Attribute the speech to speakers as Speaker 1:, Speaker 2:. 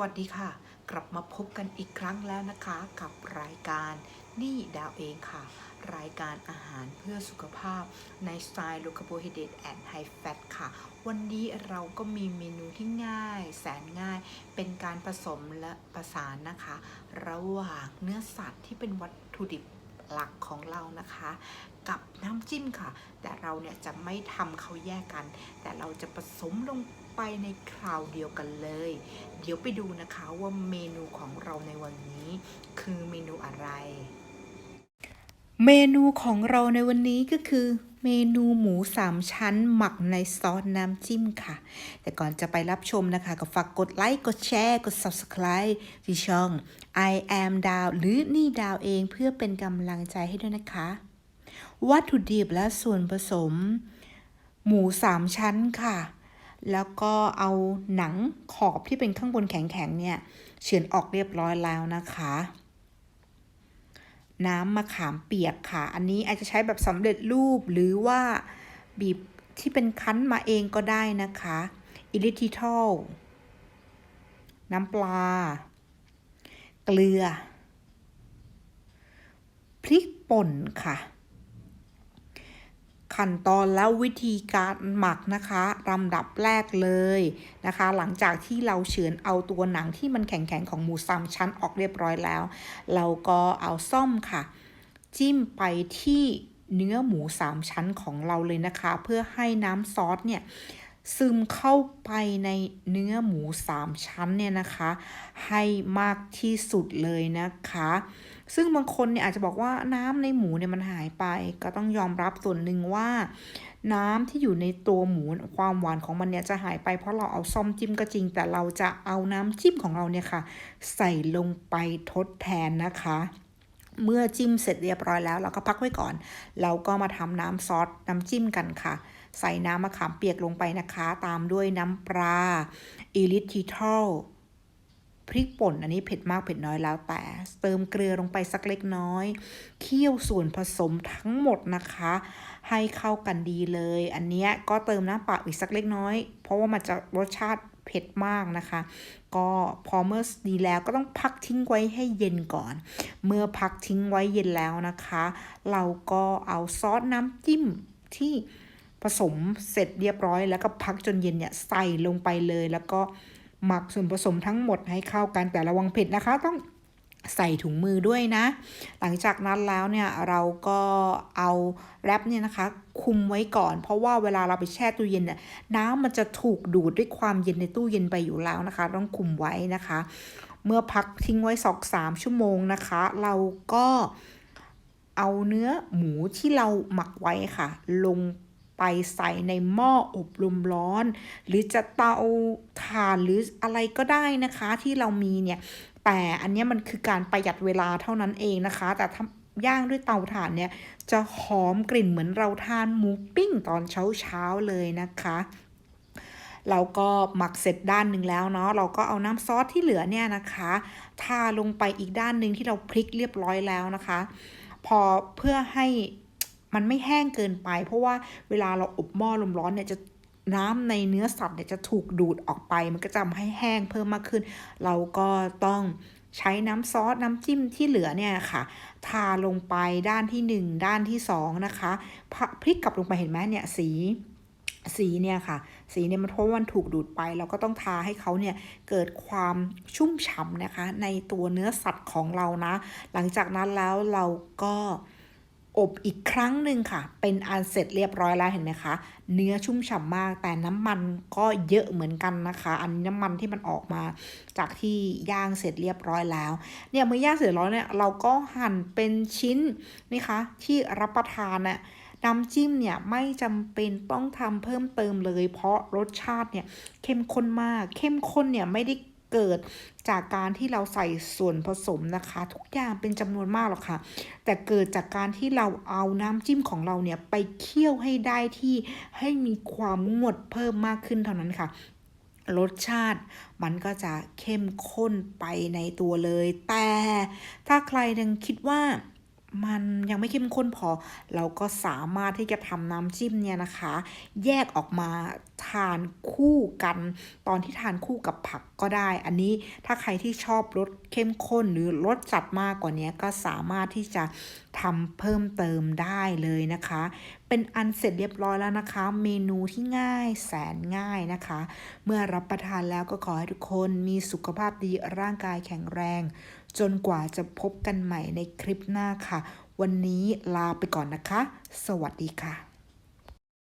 Speaker 1: วัสดีค่ะ กลับมาพบกันอีกครั้งแล้วนะคะกับรายการนี่ดาวเองค่ะ รายการอาหารเพื่อสุขภาพในสไตล์ low carbohydrate and high fat ค่ะ วันนี้เราก็มีเมนูที่ง่าย แสนง่าย เป็นการผสมและประสานนะคะ ระหว่างเนื้อสัตว์ที่เป็นวัตถุดิบหลักของเรานะคะ กับน้ำจิ้มค่ะ แต่เราเนี่ยจะไม่ทำเขาแยกกัน แต่เราจะผสมลง ไปในคราวเดียวกันเลย เดี๋ยวไปดูนะคะว่าเมนูของเราในวันนี้ คือเมนูอะไร เมนูของเราในวันนี้ก็คือเมนูหมูสามชั้น หมักในซอสน้ำจิ้มค่ะ แต่ก่อนจะไปรับชมนะคะ ก็ฝากกดไลค์ กดแชร์ กด subscribe ที่ช่อง I am ดาวหรือนี่ดาวเองเพื่อเป็นกำลังใจให้ด้วยนะคะ วัตถุดิบและส่วนผสม หมูสามชั้นค่ะ แล้วก็เอาหนังขอบที่เป็นข้างบนแข็งๆเนี่ยเฉือนออกเรียบร้อยแล้วนะคะ น้ำมะขามเปียกค่ะ อันนี้อาจจะใช้แบบสำเร็จรูปหรือว่าบีบที่เป็นคั้นมาเองก็ได้นะคะอิลิทิทอลน้ำปลา เกลือ พริกป่นค่ะ ขั้นตอนแล้ววิธีการหมักนะคะลำดับแรกเลยนะคะ หลังจากที่เราเฉือนเอาตัวหนังที่มันแข็งๆของหมูสามชั้นออกเรียบร้อยแล้ว เราก็เอาซ่อมค่ะ จิ้มไปที่เนื้อหมูสามชั้นของเราเลยนะคะ เพื่อให้น้ำซอสเนี่ยซึมเข้าไปในเนื้อหมูสามชั้นเนี่ยนะคะ ให้มากที่สุดเลยนะคะ ซึ่งบางคนเนี่ยอาจจะบอกว่าน้ำในหมูเนี่ยมันหายไป ก็ต้องยอมรับส่วนหนึ่งว่า น้ำที่อยู่ในตัวหมูความหวานของมันเนี่ยจะหายไปเพราะเราเอาซ่อมจิ้มก็จริง แต่เราจะเอาน้ำจิ้มของเราเนี่ยค่ะ ใส่ลงไปทดแทนนะคะเมื่อจิ้มเสร็จเรียบร้อยแล้วเราก็พักไว้ก่อน เราก็มาทำน้ำซอสน้ำจิ้มกันค่ะ ใส่น้ำมะขามเปียกลงไปนะคะ ตามด้วยน้ำปลาอิลิทิทอล พริกป่นอันนี้เผ็ดมากเผ็ดน้อยแล้วแต่ เติมเกลือลงไปสักเล็กน้อย เคี่ยวส่วนผสมทั้งหมดนะคะ ให้เข้ากันดีเลย อันนี้ก็เติมน้ำเปล่าอีกสักเล็กน้อย เพราะว่ามันจะรสชาติเผ็ดมากนะคะ ก็พอเมื่อดีแล้วก็ต้องพักทิ้งไว้ให้เย็นก่อน เมื่อพักทิ้งไว้เย็นแล้วนะคะ เราก็เอาซอสน้ำจิ้มที่ผสมเสร็จเรียบร้อย แล้วก็พักจนเย็นเนี่ยใส่ลงไปเลยแล้วก็ หมักส่วนผสมทั้งหมดให้เข้ากันแต่ระวังเผ็ดนะคะ ต้องใส่ถุงมือด้วยนะ หลังจากนั้นแล้วเนี่ยเราก็เอาแรปเนี่ยนะคะ คุมไว้ก่อน เพราะว่าเวลาเราไปแช่ตู้เย็นเนี่ยน้ำมันจะถูกดูดด้วยความเย็นในตู้เย็นไปอยู่แล้วนะคะ ต้องคุมไว้นะคะ เมื่อพักทิ้งไว้สองสามชั่วโมงนะคะ เราก็เอาเนื้อหมูที่เราหมักไว้ค่ะ ลงไปใส่ในหม้ออบลมร้อน หรือจะเตา ถ่านหรืออะไรก็ได้นะคะที่เรามีเนี่ย แต่อันนี้มันคือการประหยัดเวลาเท่านั้นเองนะคะ แต่ถ้าย่างด้วยเตาถ่านเนี่ย จะหอมกลิ่นเหมือนเราทานหมูปิ้งตอนเช้าเช้าๆเลยนะคะเราก็หมักเสร็จด้านหนึ่งแล้วเนาะเราก็เอาน้ำซอสที่เหลือเนี่ยนะคะทาลงไปอีกด้านหนึ่งที่เราพลิกเรียบร้อยแล้วนะคะ พอเพื่อให้มันไม่แห้งเกินไป เพราะว่าเวลาเราอบหม้อลมร้อนเนี่ยจะ น้ำในเนื้อสัตว์เนี่ยจะถูกดูดออกไป มันก็จะทำให้แห้งเพิ่มมากขึ้น เราก็ต้องใช้น้ำซอสน้ำจิ้มที่เหลือเนี่ยค่ะ ทาลงไปด้านที่หนึ่งด้านที่สองนะคะพพลิกกลับลงไปเห็นไหมเนี่ยสีสีเนี่ยค่ะ สีเนี่ยมันเพราะวันถูกดูดไป เราก็ต้องทาให้เขาเนี่ยเกิดความชุ่มฉ่ำนะคะ ในตัวเนื้อสัตว์ของเรานะ หลังจากนั้นแล้วเราก็ อบอีกครั้งหนึ่งค่ะ เป็นอันเสร็จเรียบร้อยแล้วเห็นไหมคะ เนื้อชุ่มฉ่ำมาก แต่น้ำมันก็เยอะเหมือนกันนะคะ อันน้ำมันที่มันออกมาจากที่ย่างเสร็จเรียบร้อยแล้ว เนี่ยเมื่อย่างเสร็จแล้วเนี่ยเราก็หั่นเป็นชิ้นนี่คะที่รับประทานน่ะน้ำจิ้มเนี่ยไม่จำเป็นต้องทำเพิ่มเติมเลย เพราะรสชาติเนี่ยเข้มข้นมาก เข้มข้นเนี่ยไม่ได้ เกิดจากการที่เราใส่ส่วนผสมนะคะ ทุกอย่างเป็นจำนวนมากหรอกค่ะ แต่เกิดจากการที่เราเอาน้ำจิ้มของเราเนี่ยไปเคี่ยวให้ได้ที่ให้มีความงวดเพิ่มมากขึ้นเท่านั้นค่ะรสชาติมันก็จะเข้มข้นไปในตัวเลย แต่ถ้าใครยังคิดว่า มันยังไม่เข้มข้นพอ เราก็สามารถที่จะทำน้ำจิ้มเนี่ยนะคะ แยกออกมาทานคู่กัน ตอนที่ทานคู่กับผักก็ได้ อันนี้ถ้าใครที่ชอบรสเข้มข้นหรือรสจัดมากกว่านี้ก็สามารถที่จะทำเพิ่มเติมได้เลยนะคะเป็นอันเสร็จเรียบร้อยแล้วนะคะ เมนูที่ง่ายแสนง่ายนะคะ เมื่อรับประทานแล้วก็ขอให้ทุกคนมีสุขภาพดีร่างกายแข็งแรง จนกว่าจะพบกันใหม่ในคลิปหน้าค่ะ วันนี้ลาไปก่อนนะคะ สวัสดีค่ะ